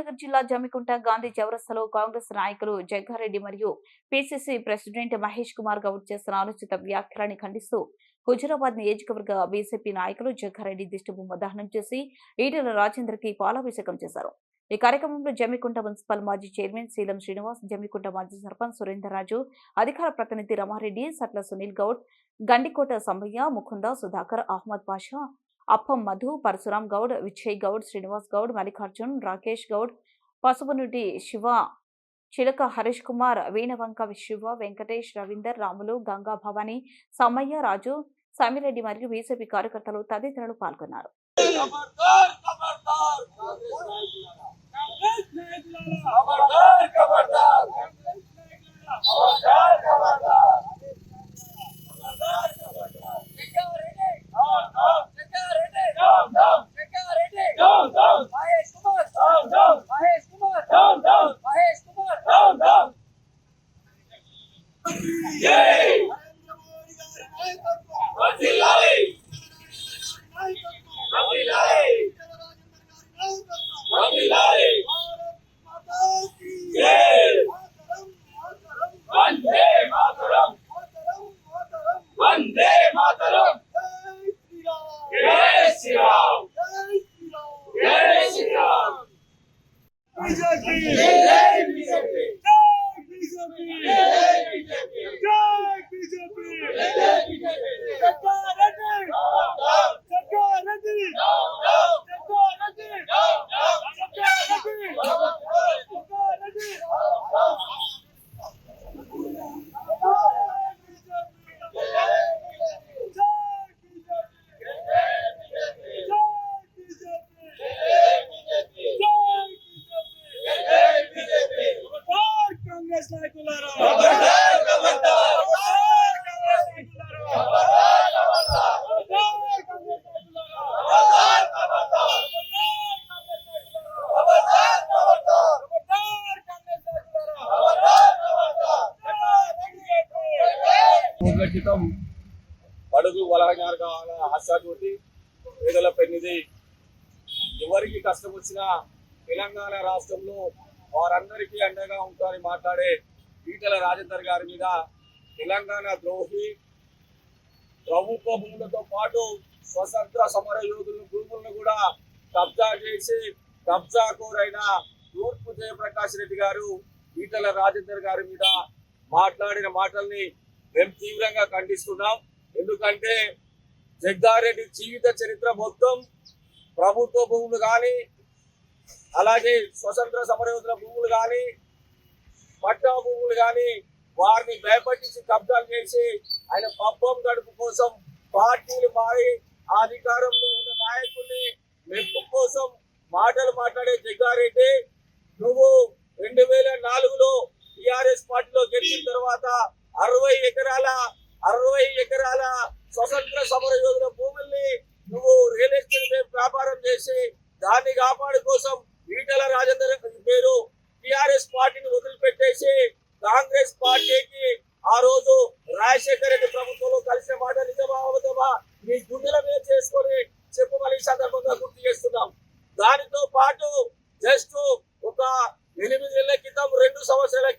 కరీంనగర్ జిల్లా జమికుంట గాంధీ చౌరస్తాలో కాంగ్రెస్ నాయకులు జగ్గారెడ్డి మరియు పిసిసి ప్రెసిడెంట్ మహేష్ కుమార్ గౌడ్ చేసిన అనుచిత వ్యాఖ్యలని ఖండిస్తూ హుజురాబాద్ నియోజకవర్గ బీజేపీ నాయకులు జగ్గారెడ్డి దిష్టిబొమ్మ దహనం చేసి ఈటల రాజేందర్కి పాలాభిషేకం చేశారు. ఈ కార్యక్రమంలో జమ్మికుంట మున్సిపల్ మాజీ చైర్మన్ శీలం శ్రీనివాస్ జమ్మికుంట మాజీ సర్పంచ్ సురేందర్రాజు అధికార ప్రతినిధి రమారెడ్డి సట్ల సునీల్ గౌడ్ గండికోట సంభయ్య ముకుంద సుధాకర్ అహ్మద్ పాషా అప్పం మధు పరశురాం గౌడ్ విజయ్ గౌడ్ శ్రీనివాస్ గౌడ్ మల్లికార్జున్ రాకేష్ గౌడ్ పసుపునుటి శివ చిలక హరీష్ కుమార్ వీణవంక శివ వెంకటేష్ రవీందర్ రాములు గంగా భవాని సమ్మయ్య రాజు సమిరెడ్డి మరియు బీజేపీ కార్యకర్తలు తదితరులు పాల్గొన్నారు खबरदार खबरदार खबरदार खबरदार खबरदार खबरदार Yeah. క్రితం బడుగు బలహీన ఆశాతోటి పేదల పెన్నిది ఎవరికి కష్టం వచ్చినా తెలంగాణ రాష్ట్రంలో వారందరికీ అండగా ఉంటారని మాట్లాడే ఈటల రాజేందర్ గారి మీద తెలంగాణ ద్రోహి ప్రభుత్వ భూములతో పాటు స్వతంత్ర సమర యోధుల భూములను కూడా కబ్జా చేసి కబ్జా కోరైన తూర్పు జయప్రకాష్ రెడ్డి గారు ఈటల రాజేందర్ గారి మీద మాట్లాడిన మాటల్ని మేము తీవ్రంగా ఖండిస్తున్నాం. ఎందుకంటే జగ్గారెడ్డి జీవిత చరిత్ర మొత్తం ప్రభుత్వ భూములు కానీ అలాగే స్వతంత్ర సమరయోధుల భూములు కానీ పట్టా భూములు కానీ వారిని భయపట్టించి కబ్జాలు చేసి ఆయన పబ్బం గడుపు కోసం పార్టీలు మారి ఆ అధికారంలో ఉన్న నాయకుల్ని మెప్పు కోసం మాటలు మాట్లాడే జగ్గారెడ్డి నువ్వు రెండు వేల నాలుగులో టిఆర్ఎస్ పార్టీలో గెలిచిన తర్వాత అరవై ఎకరాల అరవై ఎకరాల స్వతంత్ర సమర యోధుల భూముల్ని నువ్వు రియల్ ఎస్టేట్ వ్యాపారం చేసి దాన్ని కాపాడు కోసం ఈటల రాజేందర్ పేరు టిఆర్ఎస్ పార్టీని వదిలిపెట్టేసి కాంగ్రెస్ పార్టీకి ఆ రోజు రాజశేఖర రెడ్డి ప్రభుత్వంలో కలిసిన మాట నిజమా అబద్ధమా మీ గుండెల మీద చేసుకొని చెప్పమని ఈ సందర్భంగా గుర్తు చేస్తున్నాం. దానితో పాటు జస్ట్ ఒక ఎనిమిది నెలల క్రితం రెండు సంవత్సరాల